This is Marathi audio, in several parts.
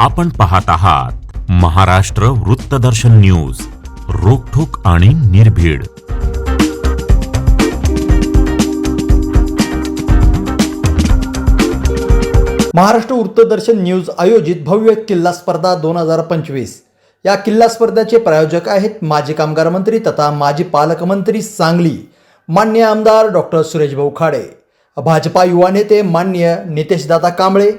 आपण पाहत आहात महाराष्ट्र वृत्तदर्शन न्यूज रोखोक आणि निर्भीड. महाराष्ट्र वृत्तदर्शन न्यूज आयोजित भव्य किल्ला स्पर्धा दोन हजार पंचवीस. या किल्ला स्पर्धेचे प्रायोजक आहेत माजी कामगार मंत्री तथा माजी पालकमंत्री सांगली मान्य आमदार डॉक्टर सुरेशभाऊ खाडे. भाजपा युवा नेते मान्य नितेशदादा कांबळे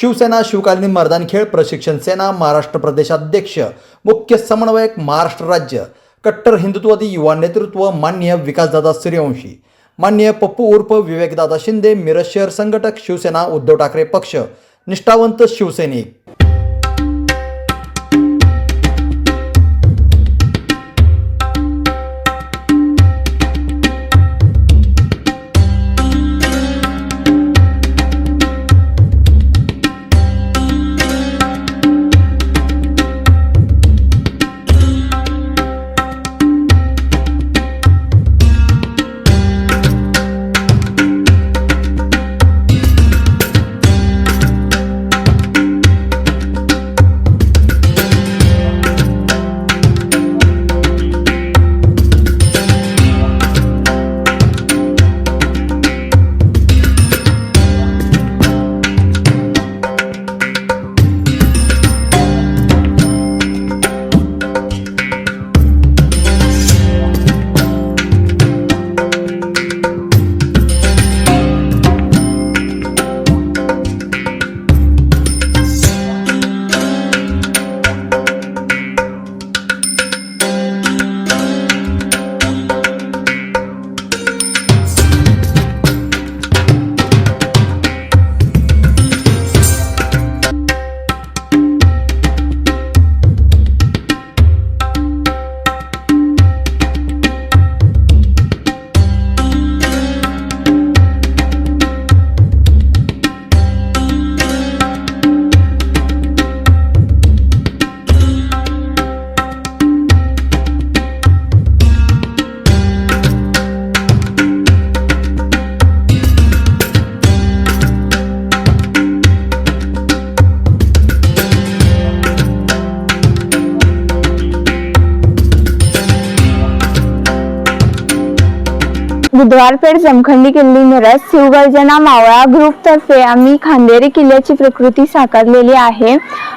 शिवसेना शिवकालीन मैदान खेळ प्रशिक्षण सेना महाराष्ट्र प्रदेशाध्यक्ष मुख्य समन्वयक महाराष्ट्र राज्य कट्टर हिंदुत्ववादी युवा नेतृत्व मान्य विकासदादा सूर्यवंशी मान्य पप्पू उर्फ विवेकदादा शिंदे मिरज शहर संघटक शिवसेना उद्धव ठाकरे पक्ष निष्ठावंत शिवसैनिक. बुधवारपेठ जमखंडी किल्ली मिरज शिवगर्जना मावळा ग्रुपतर्फे आम्ही खांदेरी किल्ल्याची प्रकृती साकारलेली आहे.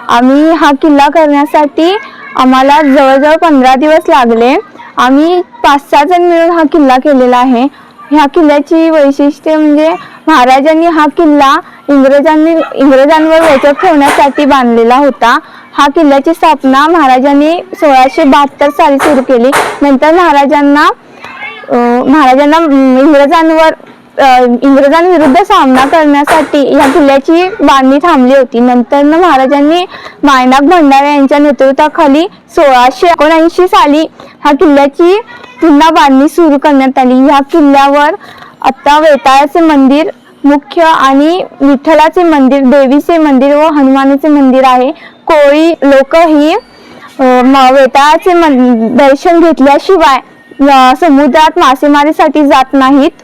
आम्ही हा किल्ला करण्यासाठी आम्हाला जवळजवळ पंधरा दिवस लागले. आम्ही पाच सहा जण मिळून हा किल्ला केलेला आहे. ह्या किल्ल्याची वैशिष्ट्ये म्हणजे महाराजांनी हा किल्ला इंग्रजांनी इंग्रजांवर वचक ठेवण्यासाठी बांधलेला होता. हा किल्ल्याची स्थापना महाराजांनी सोळाशे बहात्तर साली सुरू केली. नंतर महाराजांना महाराजांना इंग्रजांवर इंग्रजांविरुद्ध सामना करण्यासाठी या किल्ल्याची बांधणी थांबली होती. नंतर महाराजांनी मायनाक भंडारे यांच्या नेतृत्वाखाली सोळाशे एकोणऐंशी साली ह्या किल्ल्याची पुन्हा बांधणी सुरू करण्यात आली. ह्या किल्ल्यावर आत्ता वेताळाचे मंदिर मुख्य आणि विठ्ठलाचे मंदिर देवीचे मंदिर व हनुमानाचे मंदिर आहे. कोळी लोक ही म- वेताळाचे मन- दर्शन घेतल्याशिवाय समुद्रात मासेमारीसाठी जात नाहीत.